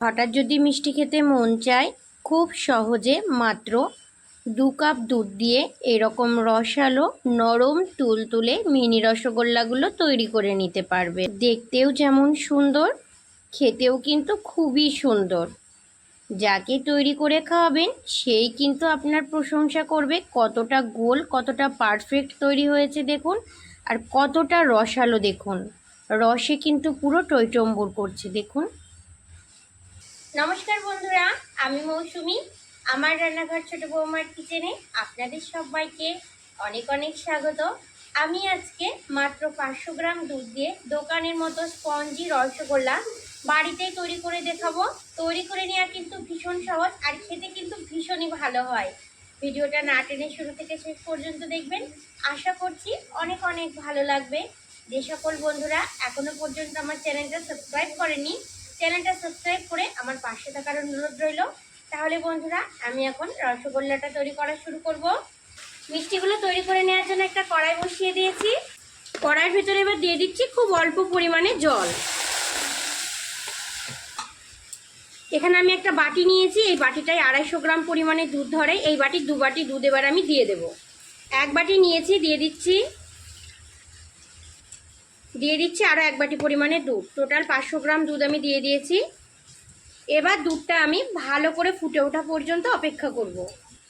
হঠাৎ যদি মিষ্টি খেতে মন চায়, খুব সহজে মাত্র দু কাপ দুধ দিয়ে এরকম রসালো, নরম তুলতুলে মিনি রসগোল্লাগুলো তৈরি করে নিতে পারবে। দেখতেও যেমন সুন্দর, খেতেও কিন্তু খুবই সুন্দর। যাকে তৈরি করে খাওয়াবেন, সেই কিন্তু আপনার প্রশংসা করবে কতটা গোল, কতটা পারফেক্ট তৈরি হয়েছে দেখুন, আর কতটা রসালো দেখুন। রসে কিন্তু পুরো টইটম্বুর করছে দেখুন। নমস্কার বন্ধুরা, আমি মৌসুমি। আমার রান্নাঘর ছোট বৌমার কিচেনে আপনাদের সবাইকে অনেক অনেক স্বাগত। আমি আজকে মাত্র পাঁচশো গ্রাম দুধ দিয়ে দোকানের মতো স্পঞ্জি রসগোল্লা বাড়িতেই তৈরি করে দেখাবো। তৈরি করে নেওয়া কিন্তু ভীষণ সহজ আর খেতে কিন্তু ভীষণই ভালো হয়। ভিডিওটা না টেনে শুরু থেকে শেষ পর্যন্ত দেখবেন। আশা করছি অনেক অনেক ভালো লাগবে। যে সকল বন্ধুরা এখনও পর্যন্ত আমার চ্যানেলটা সাবস্ক্রাইব করেনি চ্যানেলটা সাবস্ক্রাইব করে আমার পাশে থাকার অনুরোধ রইল। তাহলে বন্ধুরা, আমি এখন রসগোল্লাটা তৈরি করা শুরু করব। মিষ্টিগুলো তৈরি করে নেওয়ার জন্য একটা কড়াই বসিয়ে দিয়েছি। কড়াইয়ের ভিতরে এবার দিয়ে দিচ্ছি খুব অল্প পরিমাণে জল। এখানে আমি একটা বাটি নিয়েছি, এই বাটিটায় আড়াইশো গ্রাম পরিমাণে দুধ ধরে, এই বাটির দু বাটি দুধ এবার আমি দিয়ে দেব। এক বাটি নিয়েছি, দিয়ে দিচ্ছি দিয়ে দিচ্ছি আরও এক বাটি পরিমাণে দুধ। টোটাল পাঁচশো গ্রাম দুধ আমি দিয়ে দিয়েছি। এবার দুধটা আমি ভালো করে ফুটে ওঠা পর্যন্ত অপেক্ষা করব।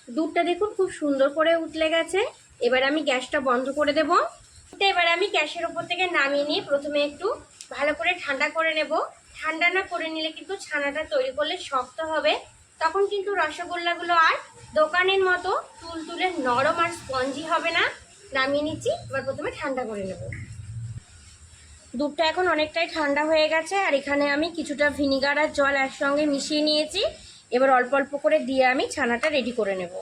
দুধটা দেখুন খুব সুন্দর করে উতলে গেছে। এবার আমি গ্যাসটা বন্ধ করে দেব। এবার আমি গ্যাসের ওপর থেকে নামিয়ে নিয়ে প্রথমে একটু ভালো করে ঠান্ডা করে নেব। ঠান্ডা না করে নিলে কিন্তু ছানাটা তৈরি করলে শক্ত হবে। তখন কিন্তু রসগোল্লাগুলো আর দোকানের মতো তুলতুলে নরম আর স্পঞ্জি হবে না। নামিয়ে নিচ্ছি। এবার প্রথমে ঠান্ডা করে নেব। দুধটা এখন অনেকটাই ঠান্ডা হয়ে গেছে, আর এখানে আমি কিছুটা ভিনিগার আর জল একসঙ্গে মিশিয়ে নিয়েছি। এবার অল্প অল্প করে দিয়ে আমি ছানাটা রেডি করে নেব।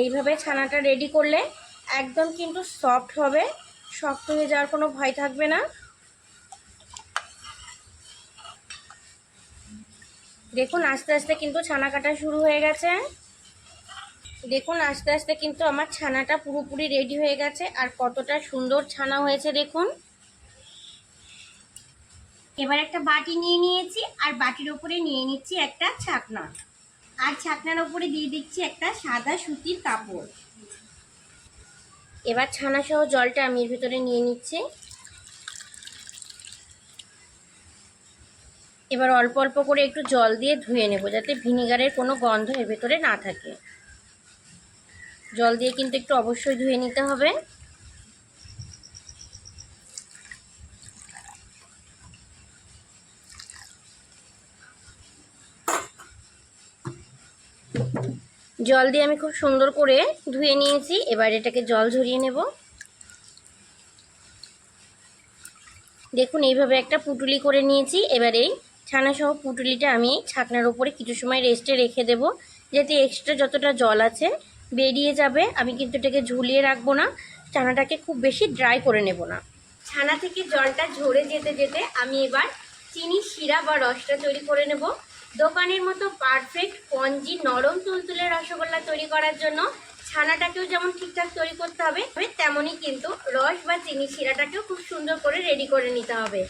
এইভাবে ছানাটা রেডি করলে একদম কিন্তু সফট হবে, শক্ত হয়ে যাওয়ার কোনো ভয় থাকবে না। দেখুন, আস্তে আস্তে কিন্তু ছানা কাটা শুরু হয়ে গেছে। দেখুন, আস্তে আস্তে কিন্তু আমার ছানাটা পুরোপুরি রেডি হয়ে গেছে। আর কতটা সুন্দর ছানা হয়েছে দেখুন। এবার একটা বাটি নিয়ে নিয়েছি, আর বাটির ওপরে নিয়ে নিচ্ছি একটা ছাকনা। আর ছাকনার ওপরে দিয়ে দিচ্ছি একটা সাদা সুতির কাপড়। এবার ছানা সহ জলটা আমি এর ভিতরে নিয়ে নিচ্ছি। এবার অল্প অল্প করে একটু জল দিয়ে ধুয়ে নেব, যাতে ভিনিগারের কোনো গন্ধ এর ভেতরে না থাকে। জল দিয়ে কিন্তু একটু অবশ্যই ধুয়ে নিতে হবে। জল দিয়ে আমি খুব সুন্দর করে ধুয়ে নিয়েছি, এবার এটাকে জল ঝরিয়ে নেব। দেখুন, এইভাবে একটা পুটুলি করে নিয়েছি, এবার এই ছানাসহ পুটুলিটা আমি ছাকনার উপরে কিছু সময় রেস্টে রেখে দেব, যাতে এক্সট্রা যতটা জল আছে বেরিয়ে যাবে। আমি কিন্তু এটাকে ঝুলিয়ে রাখব না। ছানাটাকে খুব বেশি ড্রাই করে নেব না। ছানা থেকে জলটা ঝরে যেতে যেতে আমি এবার চিনি, শিরা বা রসটা তৈরি করে নেব। দোকানের মতো পারফেক্ট পঞ্জি নরম তুলতুলে রসগোল্লা তৈরি করার জন্য ছানাটাকেও যেমন ঠিকঠাক তৈরি করতে হবে, তেমনই কিন্তু রস বা চিনি, শিরাটাকেও খুব সুন্দর করে রেডি করে নিতে হবে।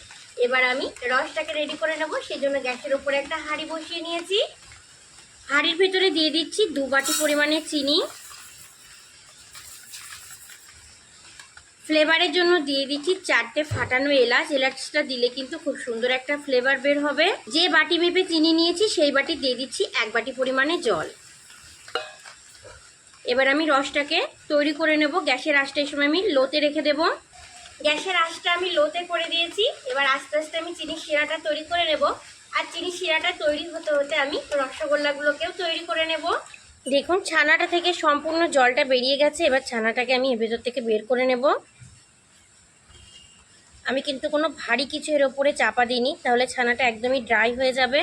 এবার আমি রসটাকে রেডি করে নেব। সেই জন্য গ্যাসের উপরে একটা হাঁড়ি বসিয়ে নিয়েছি। হাঁড়ির ভিতরে দিয়ে দিচ্ছি দু বাটি পরিমাণে চিনি। ফ্লেভারের জন্য দিয়ে দিচ্ছি চারটে ফাটানো এলাচ। এলাচটা দিলে কিন্তু খুব সুন্দর একটা ফ্লেভার বের হবে। যে বাটি মেপে চিনি নিয়েছি, সেই বাটি দিয়ে দিচ্ছি এক বাটি পরিমাণে জল। এবার আমি রসটাকে তৈরি করে নেব। গ্যাসের আঁচটা এই সময় আমি লোতে রেখে দেব। গ্যাসের আঁচটা আমি লোতে করে দিয়েছি। এবার আস্তে আস্তে আমি চিনি শিরাটা তৈরি করে নেব। আর চিনি শিরাটা তৈরি হতে হতে আমি রসগোল্লাগুলোকেও তৈরি করে নেব। দেখুন, ছানাটা থেকে সম্পূর্ণ জলটা বেরিয়ে গেছে। এবার ছানাটাকে আমি ভেতর থেকে বের করে নেব। আমি কিন্তু কোনো ভারী কিছু এর ওপরে চাপা দিইনি। তাহলে ছানাটা একদমই ড্রাই হয়ে যাবে।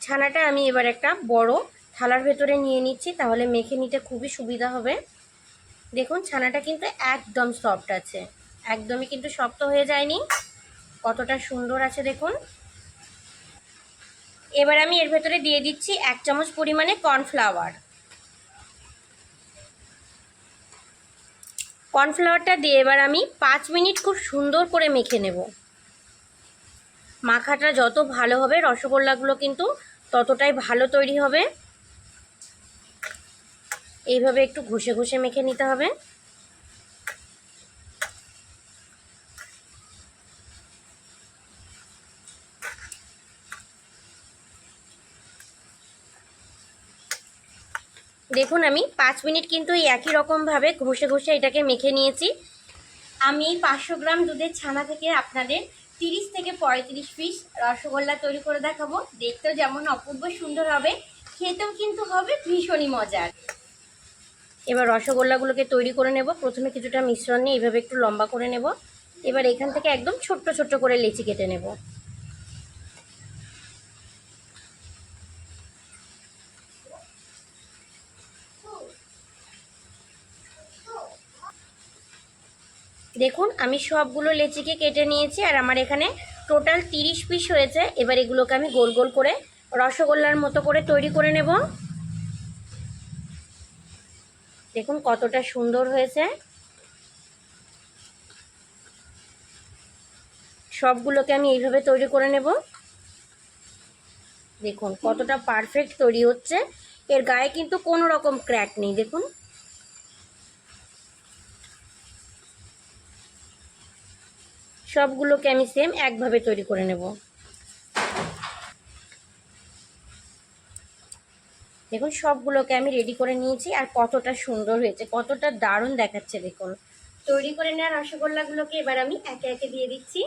ছানাটা আমি এবার একটা বড় থালার ভেতরে নিয়ে নিচ্ছি। তাহলে মেখে নিতে খুবই সুবিধা হবে। দেখুন, ছানাটা কিন্তু একদম সফট আছে। একদমই কিন্তু শক্ত হয়ে যায়নি। কতটা সুন্দর আছে দেখুন। এবার আমি এর ভেতরে দিয়ে দিচ্ছি এক চামচ পরিমাণে কর্নফ্লাওয়ার। কর্নফ্লাওয়ারটা দিয়ে এবার আমি পাঁচ মিনিট খুব সুন্দর করে মেখে নেব। মাখাটা যত ভালো হবে, রসগোল্লাগুলো কিন্তু ততটাই ভালো তৈরি হবে। এইভাবে একটু ঘষে ঘষে মেখে নিতে হবে। দেখুন আমি পাঁচ মিনিট কিন্তু এই একই রকমভাবে ঘষে ঘষে এটাকে মেখে নিয়েছি। আমি পাঁচশো গ্রাম দুধের ছানা থেকে আপনাদের তিরিশ থেকে পঁয়ত্রিশ পিস রসগোল্লা তৈরি করে দেখাবো। দেখতেও যেমন অপূর্ব সুন্দর হবে, খেতেও কিন্তু হবে ভীষণই মজার। এবার রসগোল্লাগুলোকে তৈরি করে নেব। প্রথমে কিছুটা মিশ্রণ নিয়ে এইভাবে একটু লম্বা করে নেব। এবার এখান থেকে একদম ছোট্ট ছোট্ট করে লেচি কেটে নেব। দেখুন, আমি সবগুলো লেচিকে কেটে নিয়েছি আর আমার এখানে টোটাল তিরিশ পিস হয়েছে। এবার এগুলোকে আমি গোল গোল করে রসগোল্লার মতো করে তৈরি করে নেব। দেখুন কতটা সুন্দর হয়েছে। সবগুলোকে আমি এইভাবে তৈরি করে নেব। দেখুন কতটা পারফেক্ট তৈরি হচ্ছে। এর গায়ে কিন্তু কোনো রকম ক্র্যাক নেই, দেখুন। সবগুলোকে আমি সেম একভাবে তৈরি করে নেব। দেখুন, সবগুলোকে আমি রেডি করে নিয়েছি আর কতটা সুন্দর হয়েছে, কতটা দারুণ দেখাচ্ছে দেখুন। তৈরি করে নেওয়া রসগোল্লাগুলোকে এবার আমি একে একে দিয়ে দিচ্ছি।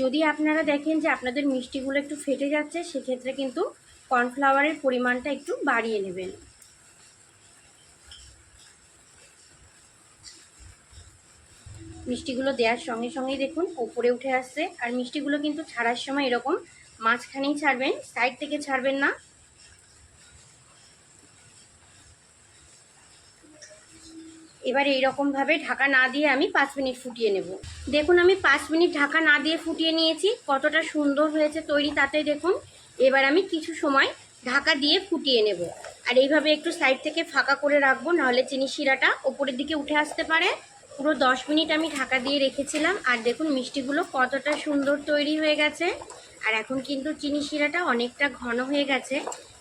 যদি আপনারা দেখেন যে আপনাদের মিষ্টিগুলো একটু ফেটে যাচ্ছে, সেক্ষেত্রে কিন্তু কর্নফ্লাওয়ারের পরিমাণটা একটু বাড়িয়ে নেবেন। মিষ্টিগুলো দেওয়ার সঙ্গে সঙ্গেই দেখুন, ওপরে উঠে আসছে। আর মিষ্টিগুলো কিন্তু ছাড়ার সময় এরকম মাঝখানেই ছাড়বেন, সাইড থেকে ছাড়বেন না। এবার এইরকমভাবে ঢাকা না দিয়ে আমি পাঁচ মিনিট ফুটিয়ে নেব। দেখুন, আমি পাঁচ মিনিট ঢাকা না দিয়ে ফুটিয়ে নিয়েছি, কতটা সুন্দর হয়েছে তৈরি তাতে দেখুন। এবার আমি কিছু সময় ঢাকা দিয়ে ফুটিয়ে নেব। আর এইভাবে একটু সাইড থেকে ফাঁকা করে রাখব, নাহলে চিনি শিরাটা ওপরের দিকে উঠে আসতে পারে। পুরো দশ মিনিট আমি ঢাকা দিয়ে রেখেছিলাম। আর দেখুন, মিষ্টিগুলো কতটা সুন্দর তৈরি হয়ে গেছে। আর এখন কিন্তু চিনি শিরাটা অনেকটা ঘন হয়ে গেছে।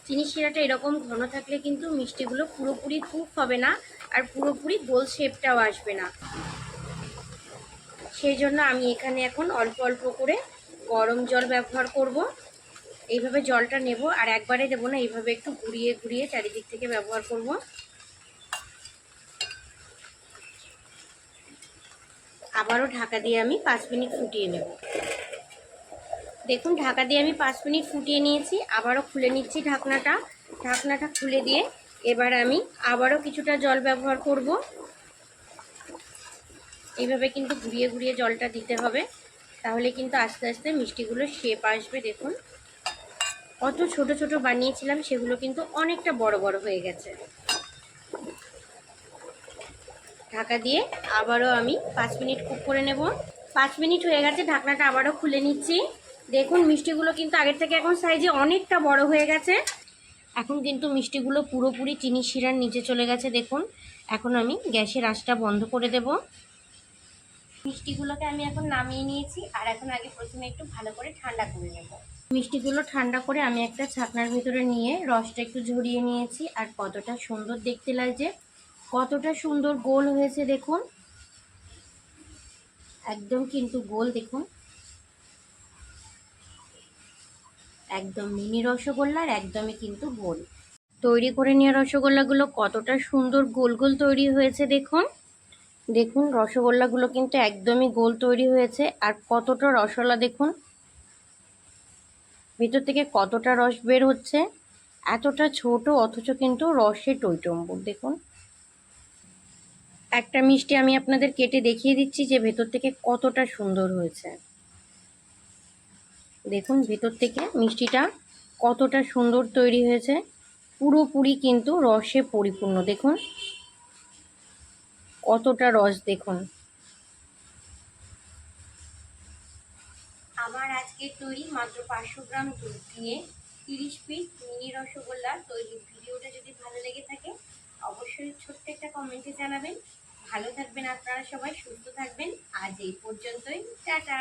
চিনি শিরাটা এরকম ঘন থাকলে কিন্তু মিষ্টিগুলো পুরোপুরি কুক হবে না আর পুরোপুরি গোল শেপটাও আসবে না। সেই জন্য আমি এখানে এখন অল্প অল্প করে গরম জল ব্যবহার করব। এইভাবে জলটা নেব আর একবারে দেবো না, এইভাবে একটু ঘুরিয়ে ঘুরিয়ে চারিদিক থেকে ব্যবহার করব। আবারও ঢাকা দিয়ে আমি পাঁচ মিনিট ফুটিয়ে নেব। দেখুন, ঢাকা দিয়ে আমি পাঁচ মিনিট ফুটিয়ে নিয়েছি, আবারও খুলে নিচ্ছি ঢাকনাটা। ঢাকনাটা খুলে দিয়ে এবার আমি আবারও কিছুটা জল ব্যবহার করব। এইভাবে কিন্তু ঘুরিয়ে ঘুরিয়ে জলটা দিতে হবে, তাহলে কিন্তু আস্তে আস্তে মিষ্টিগুলো শেপ আসবে, দেখুন। কত ছোট ছোট বানিয়েছিলাম, সেগুলো কিন্তু অনেকটা বড় বড় হয়ে গেছে। ঢাকা দিয়ে আবারও আমি পাঁচ মিনিট কুক করে নেব। পাঁচ মিনিট হয়ে গেছে, ঢাকনাটা আবারও খুলে নিচ্ছি। দেখুন, মিষ্টিগুলো কিন্তু আগের থেকে এখন সাইজে অনেকটা বড় হয়ে গেছে। এখন কিন্তু মিষ্টিগুলো পুরোপুরি চিনি শিরার নিচে চলে গেছে, দেখুন। এখন আমি গ্যাসের আঁচটা বন্ধ করে দেব। মিষ্টিগুলোকে আমি এখন নামিয়ে নিয়েছি, আর এখন আগে প্রথমে একটু ভালো করে ঠান্ডা করে নেব। মিষ্টিগুলো ঠান্ডা করে আমি একটা ছাকনার ভিতরে নিয়ে রসটা একটু ঝরিয়ে নিয়েছি, আর কতটা সুন্দর দেখতে লাগছে। কতটা সুন্দর গোল হয়েছে দেখুন। একদম কিন্তু গোল দেখুন। একদম মিনি রসগোল্লা আর একদমই কিন্তু গোল। তৈরি করে নেওয়া রসগোল্লাগুলো কতটা সুন্দর গোল গোল তৈরি হয়েছে দেখুন। দেখুন, রসগোল্লাগুলো কিন্তু একদমই গোল তৈরি হয়েছে। আর কতটা রসগোল্লা দেখুন। ভেতর থেকে কতটা রস বের হচ্ছে। এতটা ছোট, অথচ কিন্তু রসে টইটম্বুর, দেখুন। একটা মিষ্টি আমি আপনাদের কেটে দেখিয়ে দিচ্ছি যে ভেতর থেকে কতটা সুন্দর হয়েছে। দেখুন, ভেতর থেকে মিষ্টিটা কতটা সুন্দর তৈরি হয়েছে। পুরোপুরি কিন্তু রসে পরিপূর্ণ। দেখুন, কতটা রস, দেখুন। আমার আজকে তৈরি মাত্র পাঁচশো গ্রাম দুধ দিয়ে তিরিশ পিস মিনি রসগোল্লা তৈরি। ভিডিওটা যদি ভালো লেগে থাকে, অবশ্যই ছোট্ট একটা কমেন্টে জানাবেন। ভালো থাকবেন আপনারা সবাই সুস্থ থাকবেন। আজ এই পর্যন্তই। টাটা!